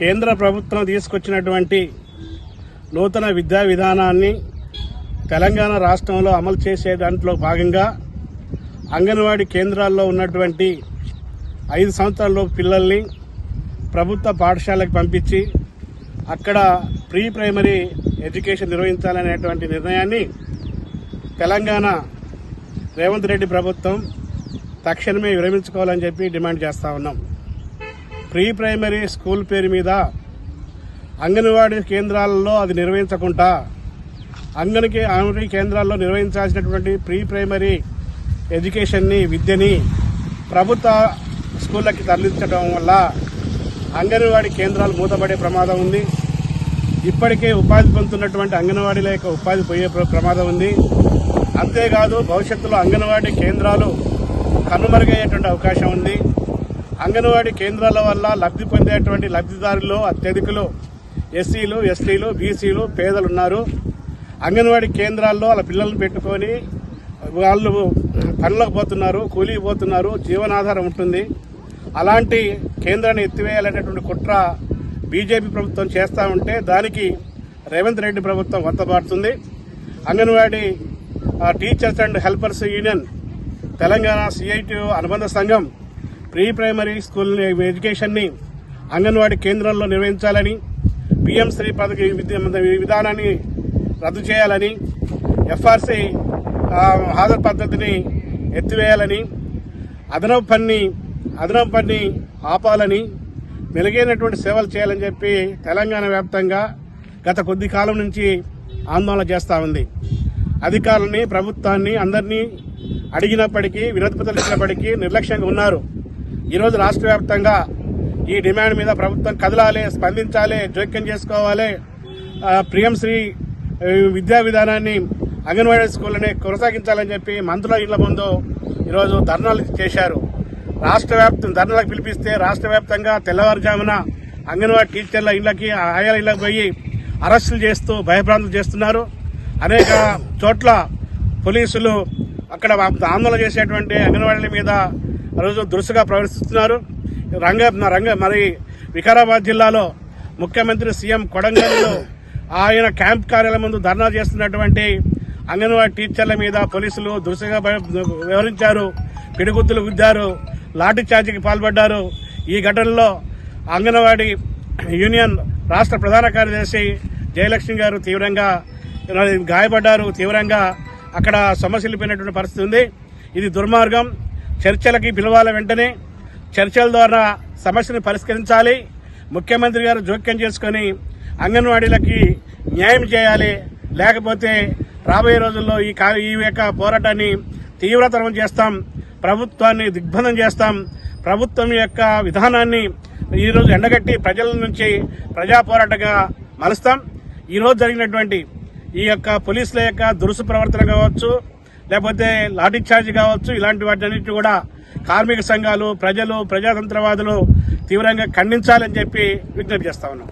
కేంద్ర ప్రభుత్వం తీసుకొచ్చినటువంటి నూతన విద్యా విధానాన్ని తెలంగాణ రాష్ట్రంలో అమలు చేసే దాంట్లో భాగంగా అంగన్వాడీ కేంద్రాల్లో ఉన్నటువంటి ఐదు సంవత్సరాల్లో పిల్లల్ని ప్రభుత్వ పాఠశాలకు పంపించి అక్కడ ప్రీ ప్రైమరీ ఎడ్యుకేషన్ నిర్వహించాలనేటువంటి నిర్ణయాన్ని తెలంగాణ రేవంత్ రెడ్డి ప్రభుత్వం తక్షణమే విరమించుకోవాలని చెప్పి డిమాండ్ చేస్తా ఉన్నాం. ప్రీ ప్రైమరీ స్కూల్ పేరు మీద అంగన్వాడీ కేంద్రాలలో అది నిర్వహించకుండా అంగన్కి అంగన్వాడీ కేంద్రాల్లో నిర్వహించాల్సినటువంటి ప్రీ ప్రైమరీ ఎడ్యుకేషన్ని విద్యని ప్రభుత్వ స్కూళ్ళకి తరలించడం వల్ల అంగన్వాడీ కేంద్రాలు మూతపడే ప్రమాదం ఉంది. ఇప్పటికే ఉపాధి పొందుతున్నటువంటి అంగన్వాడీల యొక్క ఉపాధి పోయే ప్రమాదం ఉంది. అంతేకాదు భవిష్యత్తులో అంగన్వాడీ కేంద్రాలు కనుమరుగయ్యేటువంటి అవకాశం ఉంది. అంగన్వాడీ కేంద్రాల వల్ల లబ్ధి పొందేటువంటి లబ్ధిదారులు అత్యధికులు ఎస్సీలు ఎస్టీలు బీసీలు పేదలు ఉన్నారు అంగన్వాడీ కేంద్రాల్లో వాళ్ళ పిల్లలను పెట్టుకొని వాళ్ళు పనులకు పోతున్నారు కూలీకి పోతున్నారు జీవనాధారం ఉంటుంది. అలాంటి కేంద్రాన్ని ఎత్తివేయాలనేటువంటి కుట్ర బీజేపీ ప్రభుత్వం చేస్తూ ఉంటే దానికి రేవంత్ రెడ్డి ప్రభుత్వం వంతపాడుతుంది anganwadi teachers and helpers union Telangana CIT అనుబంధ సంఘం ప్రీ ప్రైమరీ స్కూల్ ఎడ్యుకేషన్ని అంగన్వాడీ కేంద్రంలో నిర్వహించాలని పిఎం శ్రీ పథక విద్య- విధానాన్ని రద్దు చేయాలని ఎఫ్ఆర్సి హాజరు పద్ధతిని ఎత్తివేయాలని అదనపు పని అదనపు పని ఆపాలని మెరుగైనటువంటి సేవలు చేయాలని చెప్పి తెలంగాణ వ్యాప్తంగా గత కొద్ది కాలం నుంచి ఆందోళన చేస్తూ ఉంది. అధికారులని ప్రభుత్వాన్ని అందరినీ అడిగినప్పటికీ వినతిపత్రాలు ఇచ్చినప్పటికీ నిర్లక్ష్యంగా ఉన్నారు. ఈరోజు రాష్ట్ర వ్యాప్తంగా ఈ డిమాండ్ మీద ప్రభుత్వం కదలాలి స్పందించాలి జోక్యం చేసుకోవాలి. ప్రియంశ్రీ విద్యా విధానాన్ని అంగన్వాడీ స్కూళ్ళని కొనసాగించాలని చెప్పి మంత్రుల ఇళ్ళ ముందు ఈరోజు ధర్నాలు చేశారు. రాష్ట్ర వ్యాప్తం ధర్నాలకు పిలిపిస్తే రాష్ట్ర వ్యాప్తంగా తెల్లవారుజామున అంగన్వాడీ టీచర్ల ఇళ్ళకి ఆయాల ఇళ్ళకు పోయి అరెస్టులు చేస్తూ భయభ్రాంతులు చేస్తున్నారు. అనేక చోట్ల పోలీసులు అక్కడ ఆందోళన చేసేటువంటి అంగన్వాడీల మీద రోజు దురుసుగా ప్రవర్తిస్తున్నారు. రంగ రంగ మరి వికారాబాద్ జిల్లాలో ముఖ్యమంత్రి సీఎం కొడంగల్లో ఆయన క్యాంప్ కార్యాలయం ముందు ధర్నా చేస్తున్నటువంటి అంగన్వాడీ టీచర్ల మీద పోలీసులు దురుసుగా వివరించారు వ్యవహరించారు. పిడిగుద్దులు గుద్దారు. లాఠీ చార్జీకి పాల్పడ్డారు. ఈ ఘటనలో అంగన్వాడీ యూనియన్ రాష్ట్ర ప్రధాన కార్యదర్శి జయలక్ష్మి గారు తీవ్రంగా గాయపడ్డారు. తీవ్రంగా అక్కడ సమస్యలిపోయినటువంటి పరిస్థితి ఉంది. ఇది దుర్మార్గం. చర్చలకి పిలవాల వెంటనే చర్చల ద్వారా సమస్యను పరిష్కరించాలి. ముఖ్యమంత్రి గారు జోక్యం చేసుకొని అంగన్వాడీలకి న్యాయం చేయాలి. లేకపోతే రాబోయే రోజుల్లో ఈ కా- ఈ యొక్క పోరాటాన్ని తీవ్రతరం చేస్తాం. ప్రభుత్వాన్ని దిగ్బంధం చేస్తాం. ప్రభుత్వం యొక్క విధానాన్ని ఈరోజు ఎండగట్టి ప్రజల నుంచి ప్రజా పోరాటంగా మలుస్తాం. ఈరోజు జరిగినటువంటి ఈ యొక్క పోలీసుల యొక్క దురుసు ప్రవర్తన కావచ్చు లేకపోతే లాఠీ చార్జ్ కావచ్చు ఇలాంటి వాటన్నిటి కూడా కార్మిక సంఘాలు ప్రజలు ప్రజాతంత్రవాదులు తీవ్రంగా ఖండించాలని చెప్పి విజ్ఞప్తి చేస్తా ఉన్నాం.